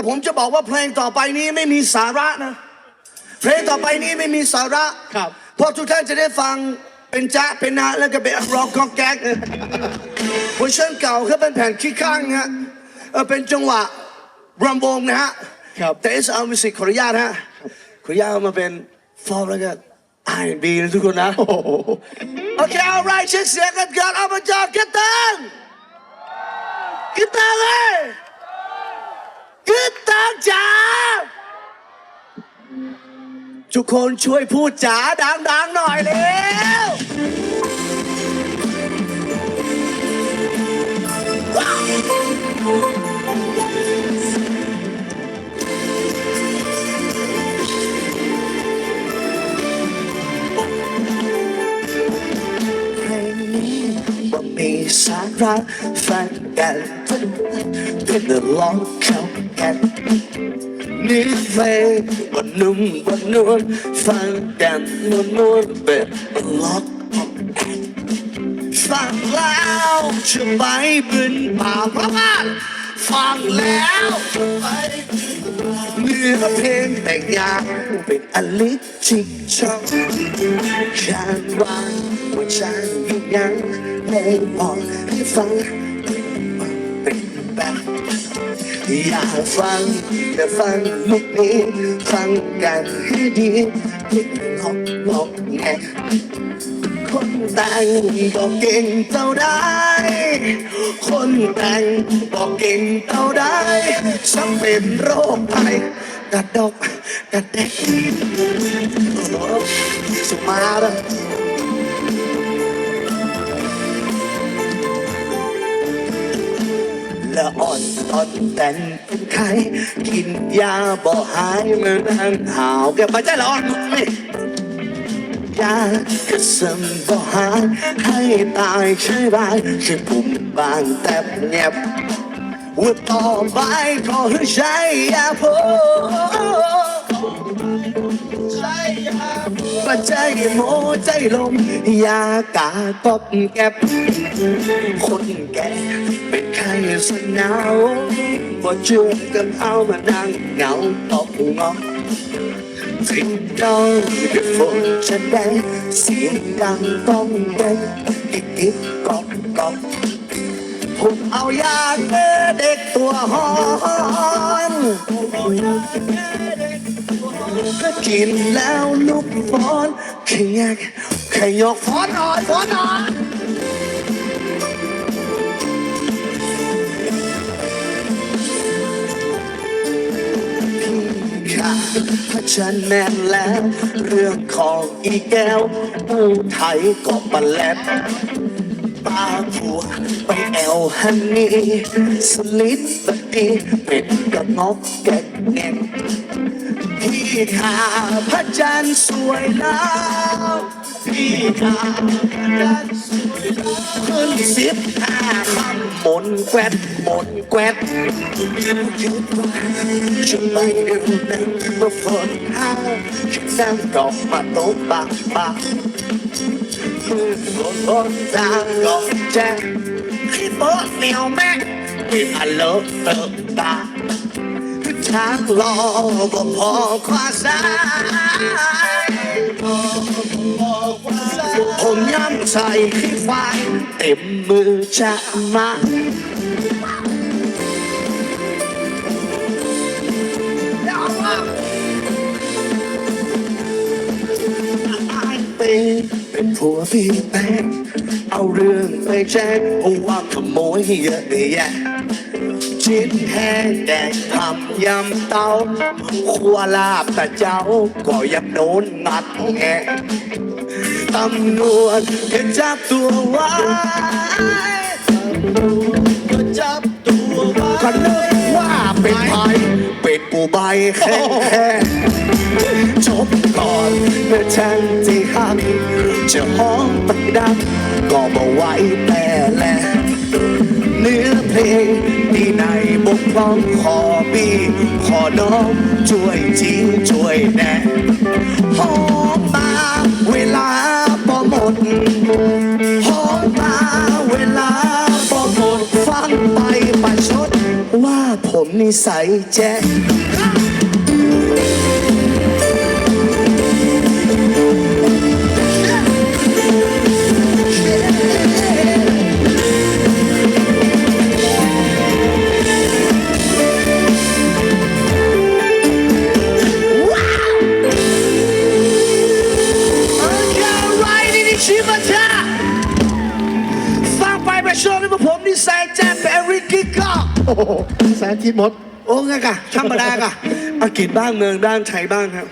แต่ผมจะบอกว่าเพลงต่อไปนี้ไม่มีสาระนะ เพลงต่อไปนี้ไม่มีสาระครับ เพราะทุกท่านจะได้ฟังเป็นจ๊ะเป็นนะแล้วก็เป็นร็อกกองแก๊กนะเวอร์ชันเก่าเขาเป็นแผ่นขี้ข้างนะฮะเออเป็นจังหวะรำวงนะฮะครับแต่เอสเอามิสิกขออนุญาตฮะขออนุญาตเอามาเป็นฟอร์มแล้วก็ไอบีนะทุกคนนะโอ้โหโอเคเอาไรเช็คเสียงกันก่อนเอามาจากกีตาร์กีตาร์เลย กีตาร์จ๋าทุกคนช่วยพูดจ๋าดังๆหน่อยเร็วเพลงนี้ว่ามีสาระฟังกันเป็นเรื่องร้องเข้า กันนี่เพลงว่านุ่มว่านวลฟังกันนวลนวลเป็นล็อกฟังแล้วจะไปบึนป่าพระบานฟังแล้วไปเนื้อเพลงแต่งยางเป็นอลิจิกชอบฉันว่าว่าฉันยังยังไม่บอกให้ฟัง อยากฟังแต่ฟังลูกนี้ ฟังกันให้ดีไม่หลอกหลอกแงคนแต่งบอกเก่งเท่าได้ คนแต่งบอกเก่งเท่าได้ฉันเป็นโรคภัยกระดกกระเด็กสุมาระละอ่อน ตอนแต่งเป็นไข้กินยาบ่หายเมื่อนั่งหาวแกไปใจละอ่อนไม่ยากระสมบ่หายให้ตายใช่ไหมใช่ผมบางแต่เงียบว่าต่อไปขอให้ใช้ยาพปัจจัยโมใจลมยากาตบแก็บคนแก่เป็น ใครสนาวบ่ชวนกันเอามานั่งเหงาตกงอทิ้งดองด้วยฝนจะแดงเสียง นหน่อยค่ะถ้าฉันแม่นแล้วเรื่องของอีแก้วผู้ไทยก็บันแลบตาผัวไปแอลฮันนี่สลิดบัดดีเป็ดกับนกแกะเง่ง พี่ขาพระจันทร์สวยแล้วพี่ขาพระจันทร์สวยแล้วขึ้นสิบห้าคำหมนแกวดหมนแกวดจะไม่รู้นั้นเมื่อฝนห้าฉันนั่งดอกมาโต๊ะบางบางมือฝนบนทางก็แจ้งคิดโต๊ะเหนียวแม่มีอารมณ์เติมตา ทางรอก็พอคว้าสายผมย้ำใส่ขี้ไฟเต็มมือจะมาเป็นเป็นผัวพี่แป้งเอาเรื่องไปแจ้งเพราะว่าขโมยเยอะแยะ ชิ้นแห้งแดงทำยำเต้าขัวลาบแต่เจ้าก็ยังโดนงัดแงะตำรวจก็จับตัวไว้ก็จับตัวไว้ก็นึกว่าเป็นใครเป็นกูใบแค่แค่จบก่อนเมื่อฉันที่หักจะห้องตักดังก็บอกไว้แต่แลเนื้อเพลง ที่ในบกพร่องขอบีขอน้องช่วยจริงช่วยแน่หอมมาเวลาพอหมดหอมมาเวลาพอหมดฟังไปประชดว่าผมนิสัยแจ๊ วกผมนี่แซงแจ๊คแอริกิกอโอ้โหแสนที่มด โอ้ไงกะธรรมดากะอังกฤษบ้างเมืองด้านไทยบ้างครับ